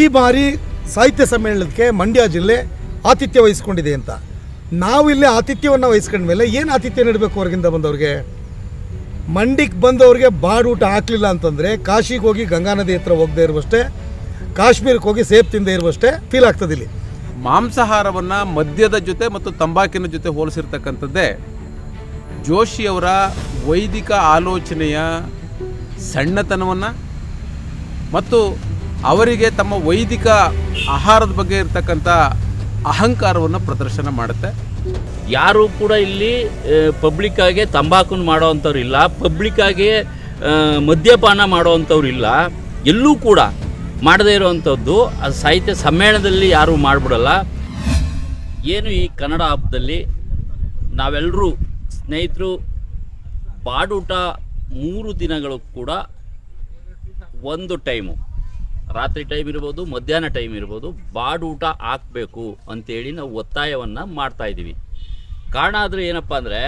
ಈ ಬಾರಿ ಸಾಹಿತ್ಯ ಸಮ್ಮೇಳನಕ್ಕೆ ಮಂಡ್ಯ ಜಿಲ್ಲೆ ಆತಿಥ್ಯ ವಹಿಸ್ಕೊಂಡಿದೆ ಅಂತ. ನಾವು ಇಲ್ಲಿ ಆತಿಥ್ಯವನ್ನು ವಹಿಸ್ಕೊಂಡ್ಮೇಲೆ ಏನು ಆತಿಥ್ಯ ನೀಡಬೇಕು ಹೊರಗಿಂದ ಬಂದವ್ರಿಗೆ? ಮಂಡಿಗೆ ಬಂದವ್ರಿಗೆ ಬಾಡೂಟ ಹಾಕಲಿಲ್ಲ ಅಂತಂದರೆ ಕಾಶಿಗೆ ಹೋಗಿ ಗಂಗಾ ನದಿ ಹತ್ರ ಹೋಗದೆ ಇರುವಷ್ಟೇ ಕಾಶ್ಮೀರಕ್ಕೆ ಹೋಗಿ ಸೇಬ್ ತಿಂದೇ ಇರುವಷ್ಟೇ ಫೀಲ್ ಆಗ್ತದೆ ಇಲ್ಲಿ. ಮಾಂಸಾಹಾರವನ್ನು ಮದ್ಯದ ಜೊತೆ ಮತ್ತು ತಂಬಾಕಿನ ಜೊತೆ ಹೋಲಿಸಿರ್ತಕ್ಕಂಥದ್ದೇ ಜೋಶಿಯವರ ವೈದಿಕ ಆಲೋಚನೆಯ ಸಣ್ಣತನವನ್ನು ಮತ್ತು ಅವರಿಗೆ ತಮ್ಮ ವೈದಿಕ ಆಹಾರದ ಬಗ್ಗೆ ಇರತಕ್ಕಂಥ ಅಹಂಕಾರವನ್ನು ಪ್ರದರ್ಶನ ಮಾಡುತ್ತೆ. ಯಾರು ಕೂಡ ಇಲ್ಲಿ ಪಬ್ಲಿಕ್ ಆಗಿ ತಂಬಾಕುನ ಮಾಡೋವಂಥವ್ರು ಇಲ್ಲ ಪಬ್ಲಿಕ್ ಆಗಿ ಮದ್ಯಪಾನ ಮಾಡೋವಂಥವ್ರು ಇಲ್ಲ. ಎಲ್ಲೂ ಕೂಡ ಮಾಡದೇ ಇರುವಂಥದ್ದು ಅದು ಸಾಹಿತ್ಯ ಸಮ್ಮೇಳನದಲ್ಲಿ ಯಾರೂ ಮಾಡಿಬಿಡಲ್ಲ. ಏನು ಈ ಕನ್ನಡ ಹಬ್ಬದಲ್ಲಿ ನಾವೆಲ್ಲರೂ ಸ್ನೇಹಿತರು, ಬಾಡೂಟ ಮೂರು ದಿನಗಳು ಕೂಡ ಒಂದು ಟೈಮು. ರಾತ್ರಿ ಟೈಮ್ ಇರ್ಬೋದು, ಮಧ್ಯಾಹ್ನ ಟೈಮ್ ಇರ್ಬೋದು ಬಾಡೂಟ ಹಾಕಬೇಕು ಅಂತೇಳಿ ನಾವು ಒತ್ತಾಯವನ್ನು ಮಾಡ್ತಾ ಇದ್ದೀವಿ. ಕಾರಣ ಆದರೆ ಏನಪ್ಪ ಅಂದರೆ,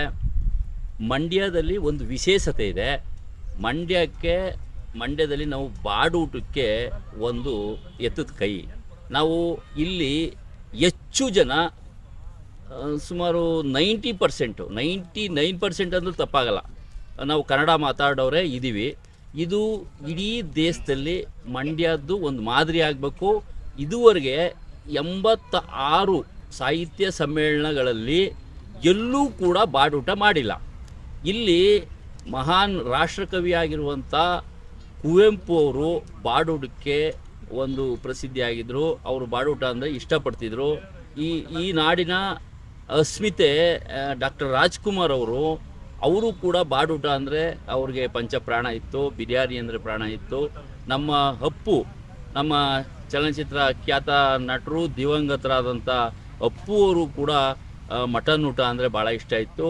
ಮಂಡ್ಯದಲ್ಲಿ ಒಂದು ವಿಶೇಷತೆ ಇದೆ. ಮಂಡ್ಯಕ್ಕೆ, ಮಂಡ್ಯದಲ್ಲಿ ನಾವು ಬಾಡೂಟಕ್ಕೆ ಒಂದು ಎತ್ತದ ಕೈ. ನಾವು ಇಲ್ಲಿ ಹೆಚ್ಚು ಜನ ಸುಮಾರು ninety percent, ninety nine percent ಅಂದ್ರೂ ತಪ್ಪಾಗಲ್ಲ. ನಾವು ಕನ್ನಡ ಮಾತಾಡೋರೇ ಇದ್ದೀವಿ ಇದು ಇಡೀ ದೇಶದಲ್ಲಿ ಮಂಡ್ಯದ್ದು ಒಂದು ಮಾದರಿ ಆಗಬೇಕು. ಇದುವರೆಗೆ ಎಂಬತ್ತ ಆರು ಸಾಹಿತ್ಯ ಸಮ್ಮೇಳನಗಳಲ್ಲಿ ಎಲ್ಲೂ ಕೂಡ ಬಾಡೂಟ ಮಾಡಿಲ್ಲ. ಇಲ್ಲಿ ಮಹಾನ್ ರಾಷ್ಟ್ರಕವಿ ಆಗಿರುವಂಥ ಕುವೆಂಪು ಅವರು ಬಾಡೂಟಕ್ಕೆ ಒಂದು ಪ್ರಸಿದ್ಧಿಯಾಗಿದ್ದರು ಅವರು ಬಾಡೂಟ ಅಂದರೆ ಇಷ್ಟಪಡ್ತಿದ್ರು. ಈ ಈ ನಾಡಿನ ಅಸ್ಮಿತೆ ಡಾಕ್ಟರ್ ರಾಜ್ಕುಮಾರ್ ಅವರು ಅವರು ಕೂಡ ಬಾಡೂಟ ಅಂದರೆ ಅವ್ರಿಗೆ ಪಂಚಪ್ರಾಣ ಇತ್ತು, ಬಿರಿಯಾನಿ ಅಂದರೆ ಪ್ರಾಣ ಇತ್ತು. ನಮ್ಮ ಅಪ್ಪು, ನಮ್ಮ ಚಲನಚಿತ್ರ ಖ್ಯಾತ ನಟರು ದಿವಂಗತರಾದಂಥ ಅಪ್ಪು ಅವರು ಕೂಡ ಮಟನ್ ಊಟ ಅಂದರೆ ಭಾಳ ಇಷ್ಟ ಇತ್ತು.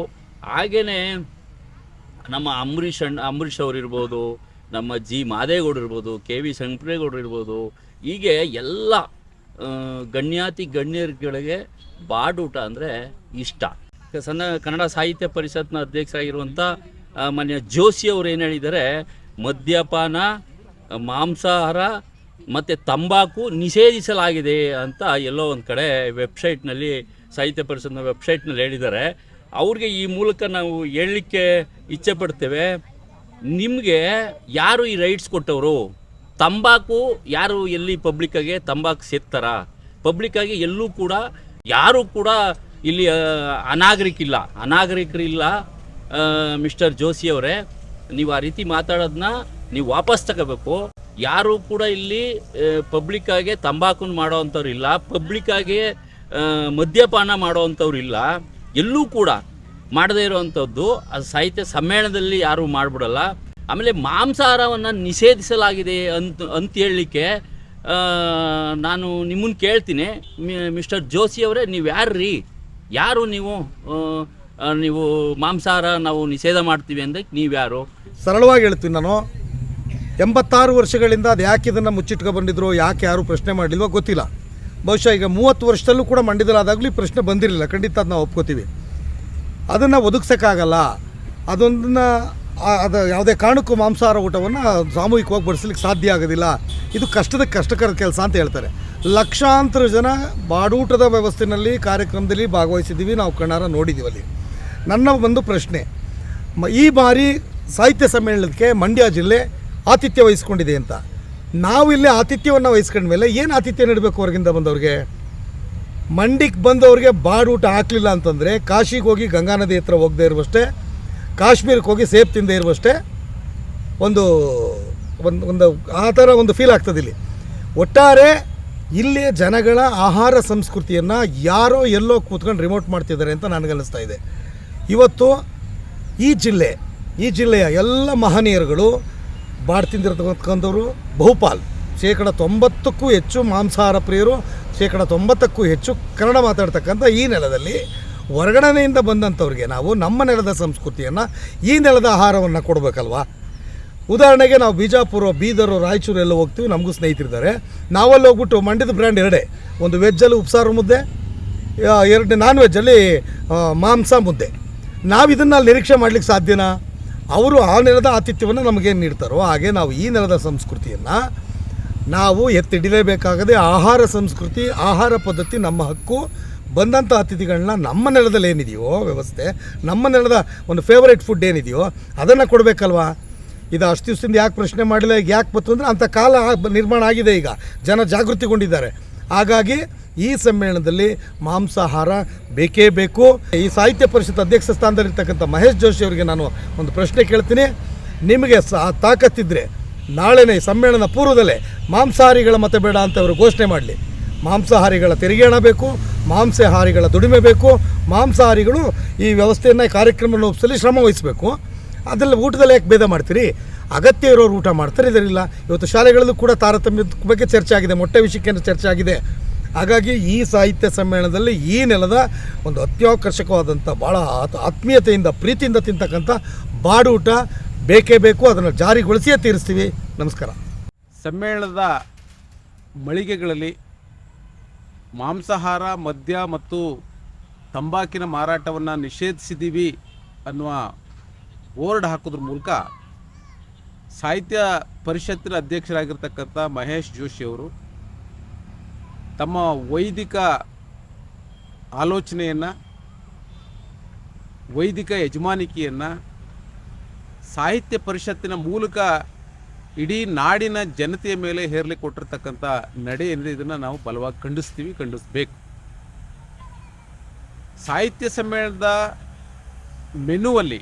ಹಾಗೆಯೇ ನಮ್ಮ ಅಂಬರೀಷ್ ಅಣ್ಣ, ಅಂಬರೀಷ್ ಅವ್ರು ಇರ್ಬೋದು, ನಮ್ಮ ಜಿ ಮಾದೇಗೌಡರು ಇರ್ಬೋದು, ಕೆ ವಿ ಸಂಪ್ರೇಗೌಡರು ಇರ್ಬೋದು, ಹೀಗೆ ಎಲ್ಲ ಗಣ್ಯಾತಿ ಗಣ್ಯರುಗಳಿಗೆ ಬಾಡೂಟ ಅಂದರೆ ಇಷ್ಟ. ಸಣ್ಣ ಕನ್ನಡ ಸಾಹಿತ್ಯ ಪರಿಷತ್ನ ಅಧ್ಯಕ್ಷರಾಗಿರುವಂಥ ಮಾನ್ಯ ಜೋಶಿ ಅವರು ಏನು ಹೇಳಿದ್ದಾರೆ, ಮದ್ಯಪಾನ, ಮಾಂಸಾಹಾರ ಮತ್ತು ತಂಬಾಕು ನಿಷೇಧಿಸಲಾಗಿದೆ ಅಂತ ಎಲ್ಲೋ ಒಂದು ಕಡೆ ವೆಬ್ಸೈಟ್ನಲ್ಲಿ ಸಾಹಿತ್ಯ ಪರಿಷತ್ನ ವೆಬ್ಸೈಟ್ನಲ್ಲಿ ಹೇಳಿದ್ದಾರೆ. ಅವ್ರಿಗೆ ಈ ಮೂಲಕ ನಾವು ಹೇಳಲಿಕ್ಕೆ ಇಚ್ಛೆ ಪಡ್ತೇವೆ, ನಿಮಗೆ ಯಾರು ಈ ರೈಟ್ಸ್ ಕೊಟ್ಟವರು? ತಂಬಾಕು ಯಾರು ಎಲ್ಲಿ ಪಬ್ಲಿಕ್ಕಾಗೆ ತಂಬಾಕು ಸೇರ್ತಾರ ಪಬ್ಲಿಕ್ಕಾಗಿ ಎಲ್ಲೂ ಕೂಡ, ಯಾರು ಕೂಡ ಇಲ್ಲಿ ಅನಾಗರಿಕ ಅನಾಗರಿಕಿಲ್ಲ. ಅನಾಗರಿಕರಿಲ್ಲ ಮಿಸ್ಟರ್ ಜೋಶಿ ಅವರೇ. ನೀವು ಆ ರೀತಿ ಮಾತಾಡೋದನ್ನ ನೀವು ವಾಪಸ್ ತಗೋಬೇಕು. ಯಾರು ಕೂಡ ಇಲ್ಲಿ ಪಬ್ಲಿಕ್ಕಾಗೆ ತಂಬಾಕುನ ಮಾಡೋವಂಥವ್ರು ಇಲ್ಲ. ಪಬ್ಲಿಕ್ಕಾಗಿ ಮದ್ಯಪಾನ ಮಾಡೋವಂಥವ್ರು ಇಲ್ಲ. ಎಲ್ಲೂ ಕೂಡ ಮಾಡದೇ ಇರುವಂಥದ್ದು. ಅದು ಸಾಹಿತ್ಯ ಸಮ್ಮೇಳನದಲ್ಲಿ ಯಾರೂ ಮಾಡಿಬಿಡಲ್ಲ. ಆಮೇಲೆ ಮಾಂಸಾಹಾರವನ್ನು ನಿಷೇಧಿಸಲಾಗಿದೆ ಅಂತ ಅಂತ ಹೇಳಲಿಕ್ಕೆ ನಾನು ನಿಮ್ಮನ್ನು ಕೇಳ್ತೀನಿ. ಮಿಸ್ಟರ್ ಜೋಶಿ ಅವರೇ ನೀವು ಯಾರ್ರೀ ಯಾರು ನೀವು ನೀವು ಮಾಂಸಾಹಾರ ನಾವು ನಿಷೇಧ ಮಾಡ್ತೀವಿ ಅಂದಕ್ಕೆ ನೀವು ಯಾರು? ಸರಳವಾಗಿ ಹೇಳ್ತೀನಿ ನಾನು. ಎಂಬತ್ತಾರು ವರ್ಷಗಳಿಂದ ಅದು ಯಾಕೆ ಇದನ್ನು ಮುಚ್ಚಿಟ್ಕೊ ಬಂದಿದ್ರು, ಯಾಕೆ ಯಾರು ಪ್ರಶ್ನೆ ಮಾಡಲಿಲ್ವೋ ಗೊತ್ತಿಲ್ಲ. ಬಹುಶಃ ಈಗ ಮೂವತ್ತು ವರ್ಷದಲ್ಲೂ ಕೂಡ ಮಂಡ್ಯದಲ್ಲಾದಾಗಲೂ ಪ್ರಶ್ನೆ ಬಂದಿರಲಿಲ್ಲ. ಖಂಡಿತ ಅದು ನಾವು ಒಪ್ಕೋತೀವಿ. ಅದನ್ನು ಒದಗಿಸೋಕ್ಕಾಗಲ್ಲ. ಅದೊಂದನ್ನು ಅದು ಯಾವುದೇ ಕಾರಣಕ್ಕೂ ಮಾಂಸಾಹಾರ ಊಟವನ್ನು ಸಾಮೂಹಿಕವಾಗಿ ಬಡಿಸಲಿಕ್ಕೆ ಸಾಧ್ಯ ಆಗೋದಿಲ್ಲ. ಇದು ಕಷ್ಟದ ಕಷ್ಟಕರ ಕೆಲಸ ಅಂತ ಹೇಳ್ತಾರೆ. ಲಕ್ಷಾಂತರ ಜನ ಬಾಡೂಟದ ವ್ಯವಸ್ಥೆಯಲ್ಲಿ ಕಾರ್ಯಕ್ರಮದಲ್ಲಿ ಭಾಗವಹಿಸಿದ್ದೀವಿ. ನಾವು ಕಣ್ಣಾರ ನೋಡಿದ್ದೀವಿ ಅಲ್ಲಿ. ನನ್ನ ಒಂದು ಪ್ರಶ್ನೆ. ಈ ಬಾರಿ ಸಾಹಿತ್ಯ ಸಮ್ಮೇಳನಕ್ಕೆ ಮಂಡ್ಯ ಜಿಲ್ಲೆ ಆತಿಥ್ಯ ವಹಿಸ್ಕೊಂಡಿದೆ ಅಂತ. ನಾವು ಇಲ್ಲಿ ಆತಿಥ್ಯವನ್ನು ವಹಿಸ್ಕೊಂಡ್ಮೇಲೆ ಏನು ಆತಿಥ್ಯ ನೀಡಬೇಕು ಹೊರಗಿಂದ ಬಂದವ್ರಿಗೆ? ಮಂಡಿಗೆ ಬಂದವ್ರಿಗೆ ಬಾಡೂಟ ಹಾಕಲಿಲ್ಲ ಅಂತಂದರೆ ಕಾಶಿಗೆ ಹೋಗಿ ಗಂಗಾ ನದಿ ಹತ್ರ ಹೋಗದೆ ಇರುವಷ್ಟೇ ಕಾಶ್ಮೀರಕ್ಕೆ ಹೋಗಿ ಸೇಫ್ ತಿಂದೇ ಇರುವಷ್ಟೇ ಒಂದು ಒಂದು ಒಂದು, ಆ ಥರ ಒಂದು ಫೀಲ್ ಆಗ್ತದೆ ಇಲ್ಲಿ. ಒಟ್ಟಾರೆ ಇಲ್ಲಿಯ ಜನಗಳ ಆಹಾರ ಸಂಸ್ಕೃತಿಯನ್ನು ಯಾರೋ ಎಲ್ಲೋ ಕೂತ್ಕೊಂಡು ರಿಮೋಟ್ ಮಾಡ್ತಿದ್ದಾರೆ ಅಂತ ನನಗನ್ನಿಸ್ತಾ ಇದೆ. ಇವತ್ತು ಈ ಜಿಲ್ಲೆ, ಈ ಜಿಲ್ಲೆಯ ಎಲ್ಲ ಮಹನೀಯರುಗಳು ಬಾಡ್ ತಿಂದಿರತಕ್ಕಂಥವ್ರು ಬಹುಪಾಲ್. ಶೇಕಡ ತೊಂಬತ್ತಕ್ಕೂ ಹೆಚ್ಚು ಮಾಂಸಾಹಾರ ಪ್ರಿಯರು, ಶೇಕಡ ತೊಂಬತ್ತಕ್ಕೂ ಹೆಚ್ಚು ಕನ್ನಡ ಮಾತಾಡ್ತಕ್ಕಂಥ ಈ ನೆಲದಲ್ಲಿ ಹೊರಗಡೆಯಿಂದ ಬಂದಂಥವ್ರಿಗೆ ನಾವು ನಮ್ಮ ನೆಲದ ಸಂಸ್ಕೃತಿಯನ್ನು ಈ ನೆಲದ ಆಹಾರವನ್ನು ಕೊಡಬೇಕಲ್ವಾ? ಉದಾಹರಣೆಗೆ ನಾವು ಬಿಜಾಪುರ, ಬೀದರು, ರಾಯಚೂರು ಎಲ್ಲ ಹೋಗ್ತೀವಿ, ನಮಗೂ ಸ್ನೇಹಿತರಿದ್ದಾರೆ. ನಾವಲ್ಲಿ ಹೋಗ್ಬಿಟ್ಟು ಮಂಡ್ಯದ ಬ್ರ್ಯಾಂಡ್ ಎರಡೇ. ಒಂದು ವೆಜ್ಜಲ್ಲಿ ಉಪ್ಸಾರು ಮುದ್ದೆ ಎರಡು ನಾನ್ ವೆಜ್ಜಲ್ಲಿ ಮಾಂಸ ಮುದ್ದೆ. ನಾವು ಇದನ್ನು ನಿರೀಕ್ಷೆ ಮಾಡ್ಲಿಕ್ಕೆ ಸಾಧ್ಯನಾ? ಅವರು ಆ ನೆಲದ ಆತಿಥ್ಯವನ್ನು ನಮಗೇನು ನೀಡ್ತಾರೋ ಹಾಗೆ ನಾವು ಈ ನೆಲದ ಸಂಸ್ಕೃತಿಯನ್ನು ನಾವು ಎತ್ತಿಡಿಲೇಬೇಕಾಗದೆ ಆಹಾರ ಸಂಸ್ಕೃತಿ, ಆಹಾರ ಪದ್ಧತಿ ನಮ್ಮ ಹಕ್ಕು. ಬಂದಂಥ ಅತಿಥಿಗಳನ್ನ ನಮ್ಮ ನೆಲದಲ್ಲಿ ಏನಿದೆಯೋ ವ್ಯವಸ್ಥೆ, ನಮ್ಮ ನೆಲದ ಒಂದು ಫೇವರೇಟ್ ಫುಡ್ ಏನಿದೆಯೋ ಅದನ್ನು ಕೊಡಬೇಕಲ್ವಾ? ಇದು ಅಷ್ಟು ದಿವಸದಿಂದ ಯಾಕೆ ಪ್ರಶ್ನೆ ಮಾಡಿಲ್ಲ, ಈಗ ಯಾಕೆ ಬಂತು ಅಂದರೆ ಅಂಥ ಕಾಲ ನಿರ್ಮಾಣ ಆಗಿದೆ ಈಗ. ಜನ ಜಾಗೃತಿಗೊಂಡಿದ್ದಾರೆ. ಹಾಗಾಗಿ ಈ ಸಮ್ಮೇಳನದಲ್ಲಿ ಮಾಂಸಾಹಾರ ಬೇಕೇ ಬೇಕು. ಈ ಸಾಹಿತ್ಯ ಪರಿಷತ್ ಅಧ್ಯಕ್ಷ ಸ್ಥಾನದಲ್ಲಿರ್ತಕ್ಕಂಥ ಮಹೇಶ್ ಜೋಶಿ ಅವರಿಗೆ ನಾನು ಒಂದು ಪ್ರಶ್ನೆ ಕೇಳ್ತೀನಿ. ನಿಮಗೆ ಸಾ ತಾಕತ್ತಿದ್ದರೆ ನಾಳೆನೇ ಸಮ್ಮೇಳನ ಪೂರ್ವದಲ್ಲೇ ಮಾಂಸಾಹಾರಿಗಳ ಮತ ಬೇಡ ಅಂತ ಅವರು ಘೋಷಣೆ ಮಾಡಲಿ. ಮಾಂಸಾಹಾರಿಗಳ ತೆರಿಗೆ ಹಣ ಬೇಕು, ಮಾಂಸಾಹಾರಿಗಳ ದುಡಿಮೆ ಬೇಕು, ಮಾಂಸಾಹಾರಿಗಳು ಈ ವ್ಯವಸ್ಥೆಯನ್ನು ಕಾರ್ಯಕ್ರಮ ರೂಪಿಸಲಿ ಶ್ರಮ ವಹಿಸಬೇಕು. ಅದರಲ್ಲಿ ಊಟದಲ್ಲಿ ಯಾಕೆ ಭೇದ ಮಾಡ್ತೀರಿ? ಅಗತ್ಯ ಇರೋರು ಊಟ ಮಾಡ್ತಾರೆ ಇದರಿಲ್ಲ ಇವತ್ತು ಶಾಲೆಗಳಲ್ಲೂ ಕೂಡ ತಾರತಮ್ಯದ ಬಗ್ಗೆ ಚರ್ಚೆ ಆಗಿದೆ, ಮೊಟ್ಟೆ ವಿಷಯಕ್ಕೆ ಚರ್ಚೆ ಆಗಿದೆ. ಹಾಗಾಗಿ ಈ ಸಾಹಿತ್ಯ ಸಮ್ಮೇಳನದಲ್ಲಿ ಈ ನೆಲದ ಒಂದು ಅತ್ಯಾಕರ್ಷಕವಾದಂಥ ಭಾಳ ಆತ್- ಆತ್ಮೀಯತೆಯಿಂದ, ಪ್ರೀತಿಯಿಂದ ತಿಂತಕ್ಕಂಥ ಬಾಡೂಟ ಬೇಕೇ ಬೇಕು, ಅದನ್ನು ಜಾರಿಗೊಳಿಸಿಯೇ ತೀರಿಸ್ತೀವಿ. ನಮಸ್ಕಾರ. ಸಮ್ಮೇಳನದ ಮಳಿಗೆಗಳಲ್ಲಿ ಮಾಂಸಾಹಾರ, ಮದ್ಯ ಮತ್ತು ತಂಬಾಕಿನ ಮಾರಾಟವನ್ನು ನಿಷೇಧಿಸಿದ್ದೀವಿ ಅನ್ನುವ ಬೋರ್ಡ್ ಹಾಕೋದ್ರ ಮೂಲಕ ಸಾಹಿತ್ಯ ಪರಿಷತ್ತಿನ ಅಧ್ಯಕ್ಷರಾಗಿರ್ತಕ್ಕಂಥ ಮಹೇಶ್ ಜೋಶಿ ಅವರು ತಮ್ಮ ವೈದಿಕ ಆಲೋಚನೆಯನ್ನು, ವೈದಿಕ ಯಜಮಾನಿಕೆಯನ್ನು ಸಾಹಿತ್ಯ ಪರಿಷತ್ತಿನ ಮೂಲಕ ಇಡೀ ನಾಡಿನ ಜನತೆಯ ಮೇಲೆ ಹೇರ್ಲಿ ಕೊಟ್ಟಿರ್ತಕ್ಕಂಥ ನಡೆ ಏನಿದೆ, ಇದನ್ನು ನಾವು ಬಲವಾಗಿ ಖಂಡಿಸ್ತೀವಿ, ಖಂಡಿಸ್ಬೇಕು. ಸಾಹಿತ್ಯ ಸಮ್ಮೇಳನದ ಮೆನುವಲ್ಲಿ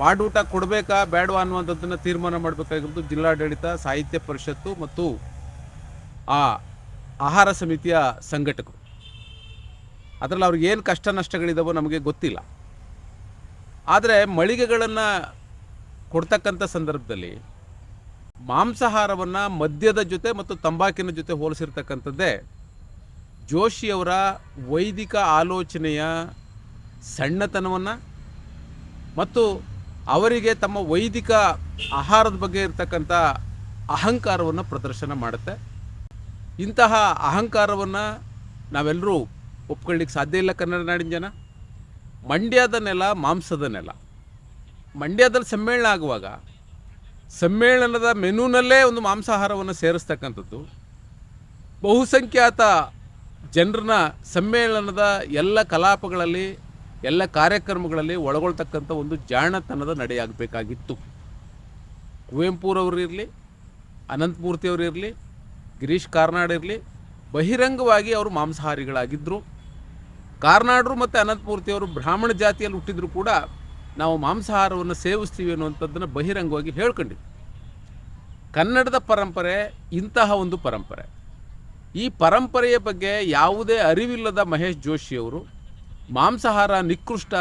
ಬಾಡೂಟ ಕೊಡಬೇಕಾ ಬೇಡವಾ ಅನ್ನುವಂಥದ್ದನ್ನು ತೀರ್ಮಾನ ಮಾಡಬೇಕಾಗಿರೋದು ಜಿಲ್ಲಾಡಳಿತ, ಸಾಹಿತ್ಯ ಪರಿಷತ್ತು ಮತ್ತು ಆ ಆಹಾರ ಸಮಿತಿಯ ಸಂಘಟಕರು. ಅದರಲ್ಲಿ ಅವ್ರಿಗೆ ಏನು ಕಷ್ಟ ನಷ್ಟಗಳಿದಾವೋ ನಮಗೆ ಗೊತ್ತಿಲ್ಲ. ಆದರೆ ಮಳಿಗೆಗಳನ್ನು ಕೊಡ್ತಕ್ಕಂಥ ಸಂದರ್ಭದಲ್ಲಿ ಮಾಂಸಾಹಾರವನ್ನು ಮದ್ಯದ ಜೊತೆ ಮತ್ತು ತಂಬಾಕಿನ ಜೊತೆ ಹೋಲಿಸಿರ್ತಕ್ಕಂಥದ್ದೇ ಜೋಶಿಯವರ ವೈದಿಕ ಆಲೋಚನೆಯ ಸಣ್ಣತನವನ್ನು ಮತ್ತು ಅವರಿಗೆ ತಮ್ಮ ವೈದಿಕ ಆಹಾರದ ಬಗ್ಗೆ ಇರತಕ್ಕಂಥ ಅಹಂಕಾರವನ್ನು ಪ್ರದರ್ಶನ ಮಾಡುತ್ತೆ. ಇಂತಹ ಅಹಂಕಾರವನ್ನು ನಾವೆಲ್ಲರೂ ಒಪ್ಕೊಳ್ಳಿಕ್ಕೆ ಸಾಧ್ಯ ಇಲ್ಲ ಕನ್ನಡ ನಾಡಿನ ಜನ. ಮಂಡ್ಯದ ನೆಲ ಮಾಂಸದ ನೆಲ. ಮಂಡ್ಯದಲ್ಲಿ ಸಮ್ಮೇಳನ ಆಗುವಾಗ ಸಮ್ಮೇಳನದ ಮೆನುನಲ್ಲೇ ಒಂದು ಮಾಂಸಾಹಾರವನ್ನು ಸೇರಿಸ್ತಕ್ಕಂಥದ್ದು. ಬಹುಸಂಖ್ಯಾತ ಜನರನ್ನ ಸಮ್ಮೇಳನದ ಎಲ್ಲ ಕಲಾಪಗಳಲ್ಲಿ, ಎಲ್ಲ ಕಾರ್ಯಕ್ರಮಗಳಲ್ಲಿ ಒಳಗೊಳ್ತಕ್ಕಂಥ ಒಂದು ಜಾಣತನದ ನಡೆಯಾಗಬೇಕಾಗಿತ್ತು. ಕುವೆಂಪುರವರು ಇರಲಿ ಗಿರೀಶ್ ಕಾರ್ನಾಡ್ ಇರಲಿ, ಬಹಿರಂಗವಾಗಿ ಅವರು ಮಾಂಸಾಹಾರಿಗಳಾಗಿದ್ದರು ಕಾರ್ನಾಡ್ರು ಮತ್ತು ಅನಂತಮೂರ್ತಿಯವರು ಬ್ರಾಹ್ಮಣ ಜಾತಿಯಲ್ಲಿ ಹುಟ್ಟಿದ್ರು ಕೂಡ ನಾವು ಮಾಂಸಾಹಾರವನ್ನು ಸೇವಿಸ್ತೀವಿ ಅನ್ನುವಂಥದ್ದನ್ನು ಬಹಿರಂಗವಾಗಿ ಹೇಳ್ಕೊಂಡಿದ್ವಿ. ಕನ್ನಡದ ಪರಂಪರೆ ಇಂತಹ ಒಂದು ಪರಂಪರೆ. ಈ ಪರಂಪರೆಯ ಬಗ್ಗೆ ಯಾವುದೇ ಅರಿವಿಲ್ಲದ ಮಹೇಶ್ ಜೋಶಿಯವರು ಮಾಂಸಾಹಾರ ನಿಕೃಷ್ಟ,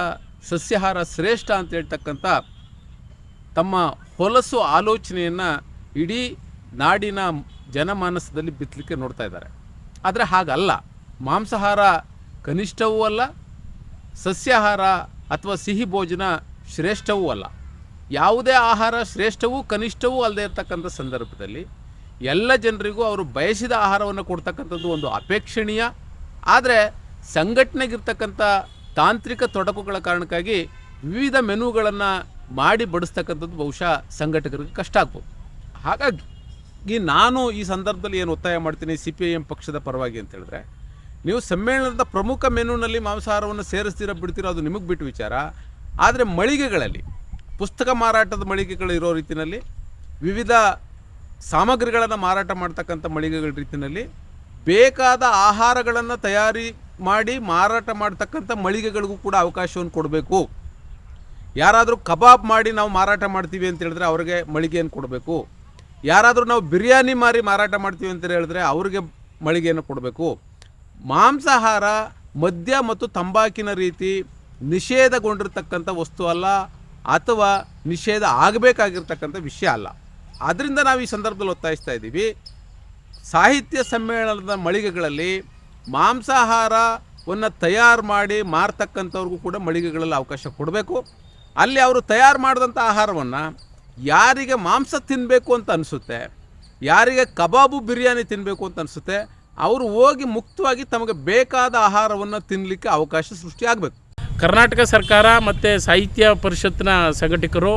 ಸಸ್ಯಾಹಾರ ಶ್ರೇಷ್ಠ ಅಂತ ಹೇಳ್ತಕ್ಕಂಥ ತಮ್ಮ ಹೊಲಸು ಆಲೋಚನೆಯನ್ನು ಇಡೀ ನಾಡಿನ ಜನಮಾನಸದಲ್ಲಿ ಬಿತ್ತಲಿಕ್ಕೆ ನೋಡ್ತಾ ಇದ್ದಾರೆ. ಆದರೆ ಹಾಗಲ್ಲ. ಮಾಂಸಾಹಾರ ಕನಿಷ್ಠವೂ ಅಲ್ಲ, ಸಸ್ಯಾಹಾರ ಅಥವಾ ಸಿಹಿ ಭೋಜನ ಶ್ರೇಷ್ಠವೂ ಅಲ್ಲ. ಯಾವುದೇ ಆಹಾರ ಶ್ರೇಷ್ಠವೂ ಕನಿಷ್ಠವೂ ಅಲ್ಲದೆ ಇರತಕ್ಕಂಥ ಸಂದರ್ಭದಲ್ಲಿ ಎಲ್ಲ ಜನರಿಗೂ ಅವರು ಬಯಸಿದ ಆಹಾರವನ್ನು ಕೊಡ್ತಕ್ಕಂಥದ್ದು ಒಂದು ಅಪೇಕ್ಷಣೀಯ, ಆದರೆ ಸಂಘಟನೆಗಿರ್ತಕ್ಕಂಥ ತಾಂತ್ರಿಕ ತೊಡಕುಗಳ ಕಾರಣಕ್ಕಾಗಿ ವಿವಿಧ ಮೆನುಗಳನ್ನು ಮಾಡಿ ಬಡಿಸ್ತಕ್ಕಂಥದ್ದು ಬಹುಶಃ ಸಂಘಟಕರಿಗೆ ಕಷ್ಟ ಆಗ್ಬೋದು. ಹಾಗಾಗಿ ನಾನು ಈ ಸಂದರ್ಭದಲ್ಲಿ ಏನು ಒತ್ತಾಯ ಮಾಡ್ತೀನಿ, ಸಿ ಪಿ ಐ ಎಂ ಪಕ್ಷದ ಪರವಾಗಿ ಅಂತ ಹೇಳಿದ್ರೆ ನೀವು ಸಮ್ಮೇಳನದ ಪ್ರಮುಖ ಮೆನುನಲ್ಲಿ ಮಾಂಸಾಹಾರವನ್ನು ಸೇರಿಸ್ತೀರ ಬಿಡ್ತೀರೋ ಅದು ನಿಮಗೆ ಬಿಟ್ಟು ವಿಚಾರ. ಆದರೆ ಮಳಿಗೆಗಳಲ್ಲಿ, ಪುಸ್ತಕ ಮಾರಾಟದ ಮಳಿಗೆಗಳು ಇರೋ ರೀತಿಯಲ್ಲಿ ವಿವಿಧ ಸಾಮಗ್ರಿಗಳನ್ನು ಮಾರಾಟ ಮಾಡ್ತಕ್ಕಂಥ ಮಳಿಗೆಗಳ ರೀತಿಯಲ್ಲಿ ಬೇಕಾದ ಆಹಾರಗಳನ್ನು ತಯಾರಿ ಮಾಡಿ ಮಾರಾಟ ಮಾಡ್ತಕ್ಕಂಥ ಮಳಿಗೆಗಳಿಗೂ ಕೂಡ ಅವಕಾಶವನ್ನು ಕೊಡಬೇಕು. ಯಾರಾದರೂ ಕಬಾಬ್ ಮಾಡಿ ನಾವು ಮಾರಾಟ ಮಾಡ್ತೀವಿ ಅಂತ ಹೇಳಿದ್ರೆ ಅವ್ರಿಗೆ ಮಳಿಗೆಯನ್ನು ಕೊಡಬೇಕು. ಯಾರಾದರೂ ನಾವು ಬಿರಿಯಾನಿ ಮಾರಿ ಮಾರಾಟ ಮಾಡ್ತೀವಿ ಅಂತ ಹೇಳಿದ್ರೆ ಅವ್ರಿಗೆ ಮಳಿಗೆಯನ್ನು ಕೊಡಬೇಕು. ಮಾಂಸಾಹಾರ, ಮದ್ಯ ಮತ್ತು ತಂಬಾಕಿನ ರೀತಿ ನಿಷೇಧಗೊಂಡಿರ್ತಕ್ಕಂಥ ವಸ್ತು ಅಲ್ಲ, ಅಥವಾ ನಿಷೇಧ ಆಗಬೇಕಾಗಿರ್ತಕ್ಕಂಥ ವಿಷಯ ಅಲ್ಲ. ಆದ್ದರಿಂದ ನಾವು ಈ ಸಂದರ್ಭದಲ್ಲಿ ಒತ್ತಾಯಿಸ್ತಾ ಇದ್ದೀವಿ. ಸಾಹಿತ್ಯ ಸಮ್ಮೇಳನದ ಮಳಿಗೆಗಳಲ್ಲಿ ಮಾಂಸಾಹಾರವನ್ನು ತಯಾರು ಮಾಡಿ ಮಾರ್ತಕ್ಕಂಥವ್ರಿಗೂ ಕೂಡ ಮಳಿಗೆಗಳಲ್ಲಿ ಅವಕಾಶ ಕೊಡಬೇಕು. ಅಲ್ಲಿ ಅವರು ತಯಾರು ಮಾಡಿದಂಥ ಆಹಾರವನ್ನು ಯಾರಿಗೆ ಮಾಂಸ ತಿನ್ನಬೇಕು ಅಂತ ಅನಿಸುತ್ತೆ, ಯಾರಿಗೆ ಕಬಾಬು ಬಿರಿಯಾನಿ ತಿನ್ನಬೇಕು ಅಂತ ಅನಿಸುತ್ತೆ ಅವರು ಹೋಗಿ ಮುಕ್ತವಾಗಿ ತಮಗೆ ಬೇಕಾದ ಆಹಾರವನ್ನು ತಿನ್ನಲಿಕ್ಕೆ ಅವಕಾಶ ಸೃಷ್ಟಿಯಾಗಬೇಕು. ಕರ್ನಾಟಕ ಸರ್ಕಾರ ಮತ್ತು ಸಾಹಿತ್ಯ ಪರಿಷತ್ತಿನ ಸಂಘಟಕರು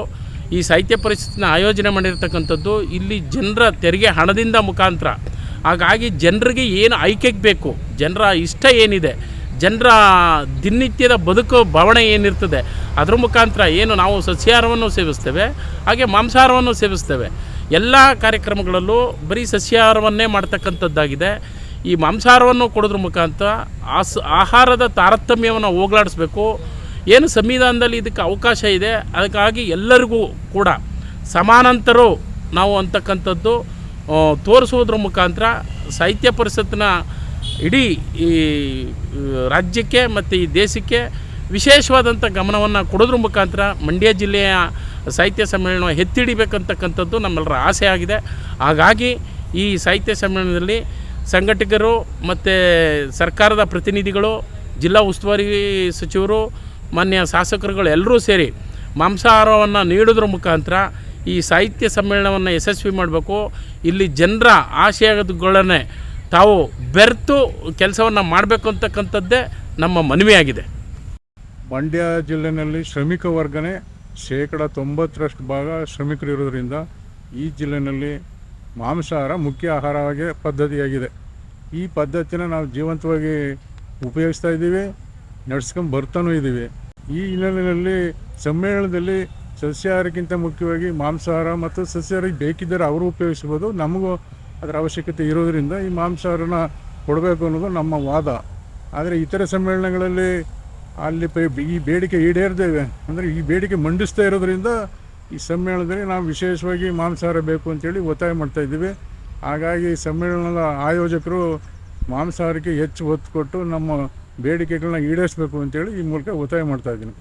ಈ ಸಾಹಿತ್ಯ ಪರಿಷತ್ತಿನ ಆಯೋಜನೆ ಮಾಡಿರ್ತಕ್ಕಂಥದ್ದು ಇಲ್ಲಿ ಜನರ ತೆರಿಗೆ ಹಣದಿಂದ ಮುಖಾಂತರ. ಹಾಗಾಗಿ ಜನರಿಗೆ ಏನು ಆಯ್ಕೆಗೆ ಬೇಕು, ಜನರ ಇಷ್ಟ ಏನಿದೆ, ಜನರ ದಿನನಿತ್ಯದ ಬದುಕು ಭಾವನೆ ಏನಿರ್ತದೆ, ಅದರ ಮುಖಾಂತರ ಏನು ನಾವು ಸಸ್ಯಾಹಾರವನ್ನು ಸೇವಿಸ್ತೇವೆ, ಹಾಗೆ ಮಾಂಸಾಹಾರವನ್ನು ಸೇವಿಸ್ತೇವೆ. ಎಲ್ಲ ಕಾರ್ಯಕ್ರಮಗಳಲ್ಲೂ ಬರೀ ಸಸ್ಯಾಹಾರವನ್ನೇ ಮಾಡ್ತಕ್ಕಂಥದ್ದಾಗಿದೆ. ಈ ಮಾಂಸಾಹಾರವನ್ನು ಕೊಡೋದ್ರ ಮುಖಾಂತರ ಆಸ್ ಆಹಾರದ ತಾರತಮ್ಯವನ್ನು ಹೋಗಲಾಡಿಸ್ಬೇಕು. ಏನು ಸಂವಿಧಾನದಲ್ಲಿ ಇದಕ್ಕೆ ಅವಕಾಶ ಇದೆ, ಅದಕ್ಕಾಗಿ ಎಲ್ಲರಿಗೂ ಕೂಡ ಸಮಾನಾಂತರು ನಾವು ಅಂತಕ್ಕಂಥದ್ದು ತೋರಿಸುವುದ್ರ ಮುಖಾಂತರ ಸಾಹಿತ್ಯ ಪರಿಷತ್ತಿನ ಇಡೀ ಈ ರಾಜ್ಯಕ್ಕೆ ಮತ್ತು ಈ ದೇಶಕ್ಕೆ ವಿಶೇಷವಾದಂಥ ಗಮನವನ್ನು ಕೊಡೋದ್ರ ಮುಖಾಂತರ ಮಂಡ್ಯ ಜಿಲ್ಲೆಯ ಸಾಹಿತ್ಯ ಸಮ್ಮೇಳನ ಎತ್ತಿಡಿಬೇಕಂತಕ್ಕಂಥದ್ದು ನಮ್ಮೆಲ್ಲರ ಆಸೆ ಆಗಿದೆ. ಹಾಗಾಗಿ ಈ ಸಾಹಿತ್ಯ ಸಮ್ಮೇಳನದಲ್ಲಿ ಸಂಘಟಕರು ಮತ್ತು ಸರ್ಕಾರದ ಪ್ರತಿನಿಧಿಗಳು, ಜಿಲ್ಲಾ ಉಸ್ತುವಾರಿ ಸಚಿವರು, ಮಾನ್ಯ ಶಾಸಕರುಗಳು ಎಲ್ಲರೂ ಸೇರಿ ಮಾಂಸಾಹಾರವನ್ನು ನೀಡೋದ್ರ ಮುಖಾಂತರ ಈ ಸಾಹಿತ್ಯ ಸಮ್ಮೇಳನವನ್ನು ಯಶಸ್ವಿ ಮಾಡಬೇಕು. ಇಲ್ಲಿ ಜನರ ಆಶಯಗಳನ್ನೇ ತಾವು ಬೆರೆತು ಕೆಲಸವನ್ನು ಮಾಡಬೇಕು ಅಂತಕ್ಕಂಥದ್ದೇ ನಮ್ಮ ಮನವಿಯಾಗಿದೆ. ಮಂಡ್ಯ ಜಿಲ್ಲೆಯಲ್ಲಿ ಶ್ರಮಿಕ ವರ್ಗನೇ ಶೇಕಡ ತೊಂಬತ್ತರಷ್ಟು ಭಾಗ ಶ್ರಮಿಕರು ಇರೋದ್ರಿಂದ ಈ ಜಿಲ್ಲೆನಲ್ಲಿ ಮಾಂಸಾಹಾರ ಮುಖ್ಯ ಆಹಾರವಾಗಿ ಪದ್ಧತಿಯಾಗಿದೆ. ಈ ಪದ್ಧತಿನ ನಾವು ಜೀವಂತವಾಗಿ ಉಪಯೋಗಿಸ್ತಾ ಇದ್ದೀವಿ, ನಡ್ಸ್ಕೊಂಡು ಬರ್ತಾನೂ ಇದ್ದೀವಿ. ಈ ಹಿನ್ನೆಲೆಯಲ್ಲಿ ಸಮ್ಮೇಳನದಲ್ಲಿ ಸಸ್ಯಾಹಾರಕ್ಕಿಂತ ಮುಖ್ಯವಾಗಿ ಮಾಂಸಾಹಾರ ಮತ್ತು ಸಸ್ಯಾಹಾರ ಬೇಕಿದ್ದರೆ ಅವರು ಉಪಯೋಗಿಸ್ಬೋದು, ನಮಗೂ ಅದರ ಅವಶ್ಯಕತೆ ಇರೋದರಿಂದ ಈ ಮಾಂಸಾಹಾರನ ಕೊಡಬೇಕು ಅನ್ನೋದು ನಮ್ಮ ವಾದ. ಆದರೆ ಇತರ ಸಮ್ಮೇಳನಗಳಲ್ಲಿ ಅಲ್ಲಿ ಈ ಬೇಡಿಕೆ ಈಡೇರದೇವೆ. ಅಂದರೆ ಈ ಬೇಡಿಕೆ ಮಂಡಿಸ್ತಾ ಇರೋದ್ರಿಂದ ಈ ಸಮ್ಮೇಳನದಲ್ಲಿ ನಾವು ವಿಶೇಷವಾಗಿ ಮಾಂಸಾಹಾರ ಬೇಕು ಅಂತೇಳಿ ಒತ್ತಾಯ ಮಾಡ್ತಾ ಇದ್ದೀವಿ. ಹಾಗಾಗಿ ಈ ಸಮ್ಮೇಳನದ ಆಯೋಜಕರು ಮಾಂಸಾಹಾರಕ್ಕೆ ಹೆಚ್ಚು ಒತ್ತು ಕೊಟ್ಟು ನಮ್ಮ ಬೇಡಿಕೆಗಳನ್ನ ಈಡೇರಿಸಬೇಕು ಅಂತೇಳಿ ಈ ಮೂಲಕ ಒತ್ತಾಯ ಮಾಡ್ತಾ ಇದ್ದೀನಿ.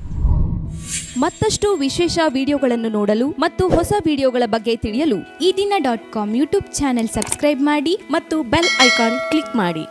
ಮತ್ತಷ್ಟು ವಿಶೇಷ ವಿಡಿಯೋಗಳನ್ನು ನೋಡಲು ಮತ್ತು ಹೊಸ ವಿಡಿಯೋಗಳ ಬಗ್ಗೆ ತಿಳಿಯಲು ಈ ದಿನ dot com YouTube channel subscribe ಮಾಡಿ ಮತ್ತು ಬೆಲ್ ಐಕಾನ್ ಕ್ಲಿಕ್ ಮಾಡಿ.